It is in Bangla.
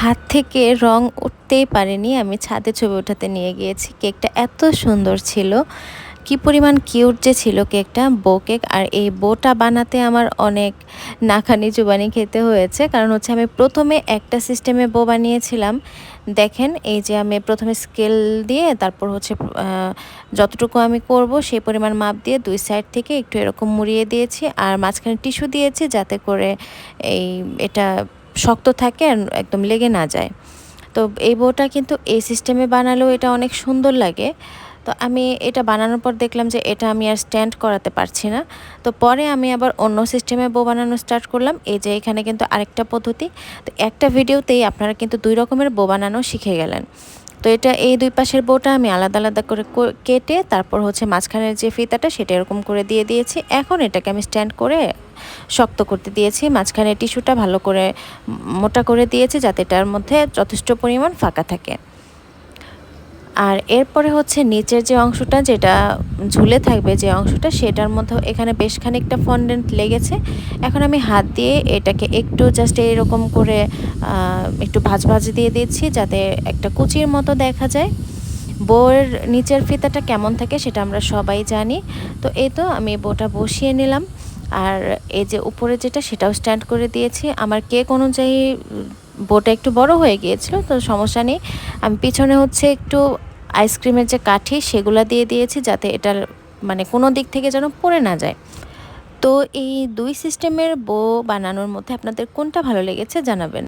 হাত থেকে রং উঠতেই পারেনি। আমি ছাদে ছবি ওঠাতে নিয়ে গিয়েছি। কেকটা এত সুন্দর ছিল। কি পরিমাণ কিউট যে ছিল কেকটা বো কেক। আর এই বোটা বানাতে আমার অনেক নাখানি চুবানি খেতে হয়েছে। কারণ হচ্ছে আমি প্রথমে একটা সিস্টেমে বো বানিয়েছিলাম। দেখেন, এই যে আমি প্রথমে স্কেল দিয়ে তারপর হচ্ছে যতটুকু আমি করব সেই পরিমাণ মাপ দিয়ে দুই সাইড থেকে একটু এরকম মুড়িয়ে দিয়েছি। আর মাঝখানে টিস্যু দিয়েছি যাতে করে এই, এটা শক্ত থাকে আর একদম লেগে না যায়। তো এই বউটা কিন্তু এই সিস্টেমে বানালেও এটা অনেক সুন্দর লাগে। তো আমি এটা বানানোর পর দেখলাম যে এটা আমি আর স্ট্যান্ড করাতে পারছি না। তো পরে আমি আবার অন্য সিস্টেমে বউ বানানো স্টার্ট করলাম। এই যে এখানে কিন্তু আরেকটা পদ্ধতি। তো একটা ভিডিওতেই আপনারা কিন্তু দুই রকমের বউ বানানো শিখে গেলেন। তো এটা এই দুই পাশের বোটা আমি আলাদা আলাদা করে কেটে তারপর হচ্ছে মাঝখানের যে ফিতাটা সেটা এরকম করে দিয়ে দিয়েছি। এখন এটাকে আমি স্ট্যান্ড করে শক্ত করতে দিয়েছি। মাঝখানে টিস্যুটা ভালো করে মোটা করে দিয়েছি যাতে এটার মধ্যে যথেষ্ট পরিমাণ ফাঁকা থাকে। আর এরপরে হচ্ছে নিচের যে অংশটা যেটা ঝুলে থাকবে যে অংশটা, সেটার মধ্যে এখানে বেশ খানিকটা ফন্ডেন্ট লেগেছে। এখন আমি হাত দিয়ে এটাকে একটু জাস্ট এরকম করে একটু ভাজ ভাজ দিয়ে দিচ্ছি যাতে একটা কুচির মতো দেখা যায়। বোর নিচের ফিতাটা কেমন থাকে সেটা আমরা সবাই জানি। তো এই তো আমি বোটা বসিয়ে নিলাম। আর এই যে উপরে যেটা, সেটাও স্ট্যান্ড করে দিয়েছি। আমার কেক অনুযায়ী বোটা একটু বড় হয়ে গিয়েছিল, তো সমস্যা নেই। আমি পিছনে হচ্ছে একটু আইসক্রিমের যে কাঠি সেগুলো দিয়ে দিয়েছি যাতে এটার মানে কোনো দিক থেকে যেন পড়ে না যায়। তো এই দুই সিস্টেমের বো বানানোর মধ্যে আপনাদের কোনটা ভালো লেগেছে জানাবেন।